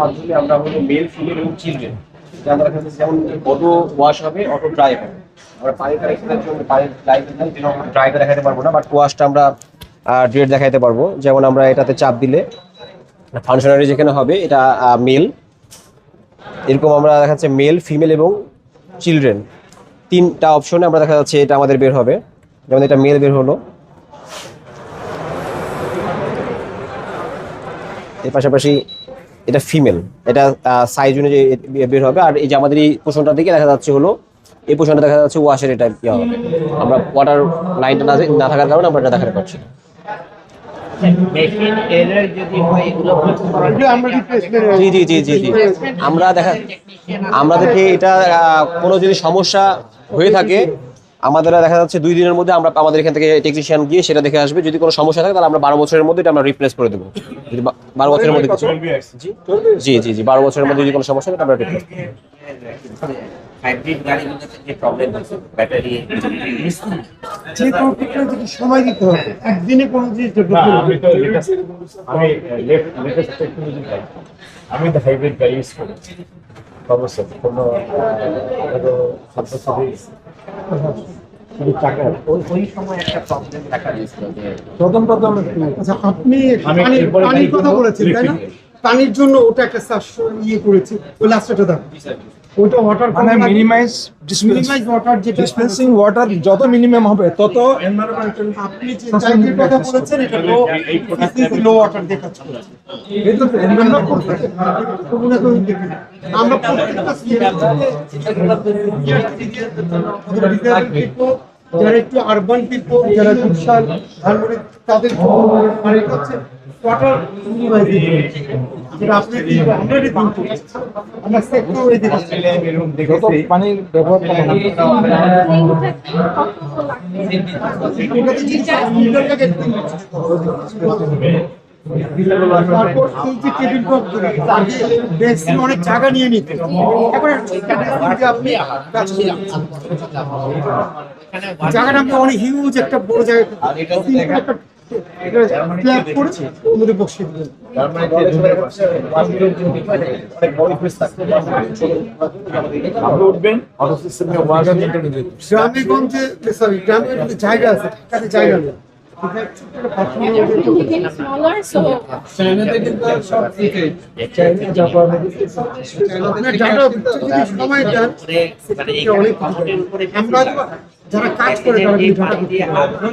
মাধ্যমে আমরা হলো মেল ফিমেল এবং চিলড্রেন আমরা এখানে যেমন ওয়াশ হবে অটো হবে। আমরা জন্য দেখাতে পারব না বাট ওয়াশটা আমরা দেখাতে পারব। যেমন আমরা এটাতে চাপ দিলে ফাংশনারি যেখানে হবে, এটা মেল এরকম আমরা দেখা যাচ্ছে মেল ফিমেল এবং চিলড্রেন তিনটা অপশনে আমরা দেখা যাচ্ছে এটা আমাদের বের হবে। যেমন এটা মেল বের হলো। এর পাশাপাশি এটা ফিমেল এটা সাইজ অনুযায়ী বের হবে। আর এই যে আমাদের এই পোষণটা দিকে দেখা যাচ্ছে হলো, এই পোষণটা দেখা যাচ্ছে ওয়াশের এটা ইয়ে হবে। আমরা ওয়াটার লাইনটা না না থাকার কারণে আমরা এটা দেখাতে পারছি জি জি আমরা দেখা দেখি এটা কোনো যদি সমস্যা হয়ে থাকে আমাদের দেখা যাচ্ছে দুই দিনের মধ্যে আমরা আমাদের এখান থেকে টেকনিশিয়ান গিয়ে সেটা দেখে আসবে। যদি কোনো সমস্যা থাকে তাহলে আমরা বারো বছরের মধ্যে এটা আমরা রিপ্লেস করে দেবো। যদি বারো বছরের মধ্যে কিছু জি জি জি বারো বছরের মধ্যে যদি কোনো সমস্যা থাকে আমরা রিপ্লেস হাইব্রিড গাড়িগুলোতে যে প্রবলেম হচ্ছে ব্যাটারি যে কোনো টেকনোলজিকে সময় দিতে হবে একদিনে কোনো জিনিস ডেভেলপ আমি তো latest- আমি লেটেস্ট টেকনোলজি আমি তো হাইব্রিড গাড়ি ইউজ করি। অবশ্য কোনো শুধু টাকা আপনি পানির কথা বলেছেন তাই না। পানির জন্য ওটা একটা ইয়ে করেছে। ওই লাস্টটা দাও। ওটা ওয়াটার মানে মিনিমাইজ মিনিমাইজ ওয়াটার যেটা ডিসপেন্সিং ওয়াটার যত মিনিমাম হবে তত এনভায়রনমেন্টাল আপনি যে চাইল্ডের কথা বলেছেন এটা লো লো ওয়াটার দিয়ে কাজ করছে আমরা প্রত্যেকটা যারা একটু আরবান পিপল যারা বিশাল ধানমন্ডি তাদের এটা হচ্ছে পানির ব্যবহার তারপর টেবিল আগে অনেক জায়গা নিয়ে নিত। এখন আপনি। জায়গাটা আমরা অনেক হিউজ একটা বড় জায়গা। একটা করে বসিয়ে দিলেন গ্রামে গঞ্জে জায়গা আছে কাছে জায়গা নেই। মানে যারা কাজ করে তারা